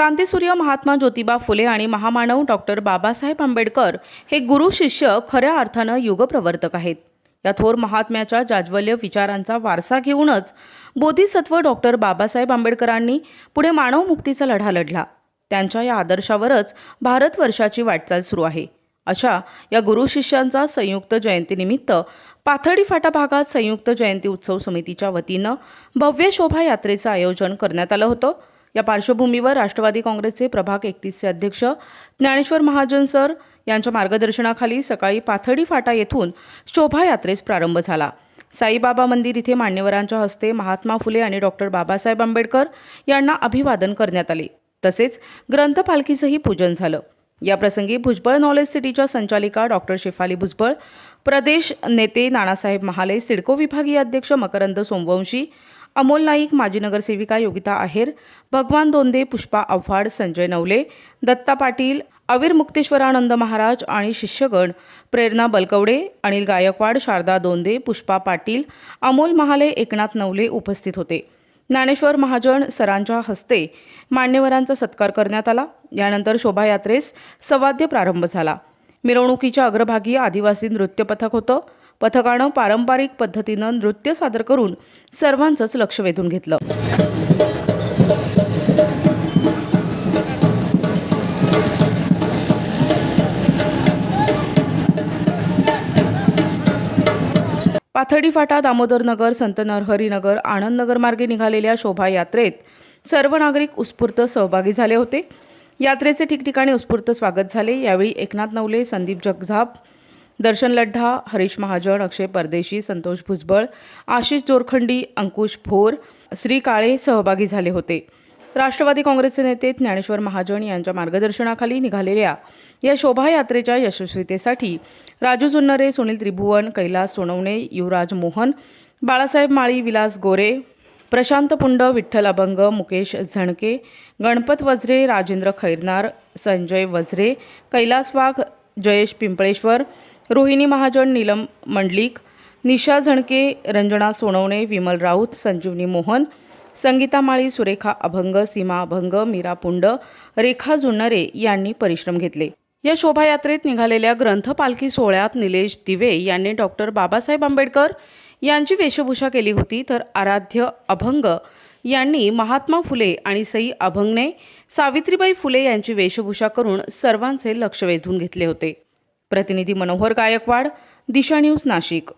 क्रांतिसूर्य महात्मा ज्योतिबा फुले आणि महामानव डॉक्टर बाबासाहेब आंबेडकर हे गुरु शिष्य खऱ्या अर्थानं युगप्रवर्तक आहेत. या थोर महात्म्याच्या जाज्वल्य विचारांचा वारसा घेऊनच बोधिसत्व डॉक्टर बाबासाहेब आंबेडकरांनी पुढे मानव मुक्तीचा लढा लढला. त्यांच्या या आदर्शावरच भारतवर्षाची वाटचाल सुरू आहे. अशा या गुरु शिष्यांचा संयुक्त जयंतीनिमित्त पाथर्डी फाटा भागात संयुक्त जयंती उत्सव समितीच्या वतीनं भव्य शोभायात्रेचं आयोजन करण्यात आलं होतं. या पार्श्वभूमीवर राष्ट्रवादी काँग्रेसचे प्रभाग एकतीसचे अध्यक्ष ज्ञानेश्वर महाजन सर यांच्या मार्गदर्शनाखाली सकाळी पाथडी फाटा येथून शोभायात्रेस प्रारंभ झाला. साईबाबा मंदिर इथे मान्यवरांच्या हस्ते महात्मा फुले आणि डॉक्टर बाबासाहेब आंबेडकर यांना अभिवादन करण्यात आले. तसेच ग्रंथपालखीचंही पूजन झालं. याप्रसंगी भुजबळ नॉलेज सिटीच्या संचालिका डॉक्टर शेफाली भुजबळ प्रदेश नेते नानासाहेब महाले सिडको विभागीय अध्यक्ष मकरंद सोमवंशी अमोल नाईक माजी नगरसेविका योगिता आहेर भगवान दोंदे पुष्पा आव्हाड संजय नवले दत्ता पाटील अवीर मुक्तेश्वरानंद महाराज आणि शिष्यगण प्रेरणा बलकवडे अनिल गायकवाड शारदा दोंदे पुष्पा पाटील अमोल महाले एकनाथ नवले उपस्थित होते. ज्ञानेश्वर महाजन सरांच्या हस्ते मान्यवरांचा सत्कार करण्यात आला. यानंतर शोभायात्रेस सवाद्य प्रारंभ झाला. मिरवणुकीच्या अग्रभागी आदिवासी नृत्य पथक होतं. पथकानं पारंपरिक पद्धतीनं नृत्य सादर करून सर्वांचंच लक्ष वेधून घेतलं. पाथडी फाटा दामोदर नगर संत नरहरीनगर आनंदनगर मार्गे निघालेल्या शोभायात्रेत सर्व नागरिक उत्स्फूर्त सहभागी झाले होते. यात्रेचे ठिकठिकाणी उत्स्फूर्त स्वागत झाले. यावेळी एकनाथ नवले संदीप जगझाप दर्शन लड्ढा हरीश महाजन अक्षय परदेशी संतोष भुजबळ आशिष जोरखंडी अंकुश भोर श्री काळे सहभागी झाले होते. राष्ट्रवादी काँग्रेसचे नेते ज्ञानेश्वर महाजन यांच्या मार्गदर्शनाखाली निघालेल्या या शोभायात्रेच्या यशस्वीतेसाठी राजू जुन्नरे सुनील त्रिभुवन कैलास सोनवणे युवराज मोहन बाळासाहेब माळी विलास गोरे प्रशांत पुंड विठ्ठल अभंग मुकेश झणके गणपत वज्रे राजेंद्र खैरनार संजय वज्रे कैलास वाघ जयेश पिंपळेश्वर रोहिणी महाजन नीलम मंडलिक निशा झणके रंजना सोनवणे विमल राऊत संजीवनी मोहन संगीता माळी सुरेखा अभंग सीमा अभंग मीरा पुंड रेखा जुन्नरे यांनी परिश्रम घेतले. या शोभायात्रेत निघालेल्या ग्रंथपालखी सोहळ्यात निलेश दिवे यांनी डॉक्टर बाबासाहेब आंबेडकर यांची वेशभूषा केली होती तर आराध्य अभंग यांनी महात्मा फुले आणि सई अभंगने सावित्रीबाई फुले यांची वेशभूषा करून सर्वांचे लक्ष वेधून घेतले होते. प्रतिनिधी मनोहर गायकवाड दिशा न्यूज नाशिक.